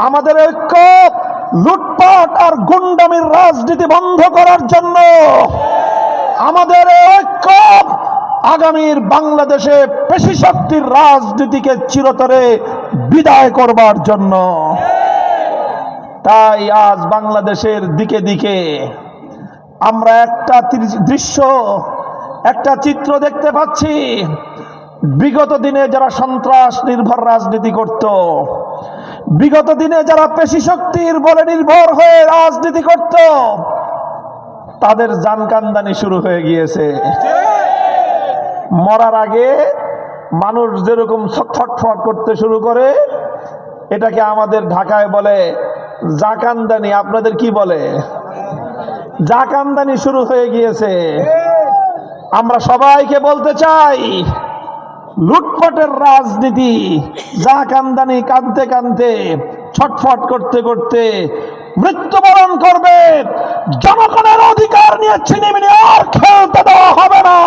আমাদের ঐক্য, লুটপাট আর গুন্ডামির রাজনীতি বন্ধ করার জন্য আমাদের ঐক্য আগামীর বাংলাদেশে পেশি শক্তির রাজনীতিকে চিরতরে বিদায় করবার জন্য। তাই আজ বাংলাদেশের দিকে দিকে আমরা একটা দৃশ্য, একটা চিত্র দেখতে পাচ্ছি। বিগত দিনে যারা সন্ত্রাস নির্ভর রাজনীতি করত বিগত দিনে যারা পেশি শক্তির বলে নির্ভর হয়ে রাজনীতি করত, তাদের জানকান্দানি শুরু হয়ে গিয়েছে। মরার আগে মানুষ যেরকম ছটফট করতে শুরু করে, এটাকে আমাদের ঢাকায় বলে জাকান্দানি আপনাদের কি বলে? জাকান্দানি শুরু হয়ে গিয়েছে। আমরা সবাইকে বলতে চাই লুটপাটের রাজনীতি যা কান্দানি কাঁদতে কাঁদতে, ছটফট করতে করতে মৃত্যুবরণ করবে। জনগণের অধিকার নিয়ে ছিনিমিনি আর খেলতে দেওয়া হবে না।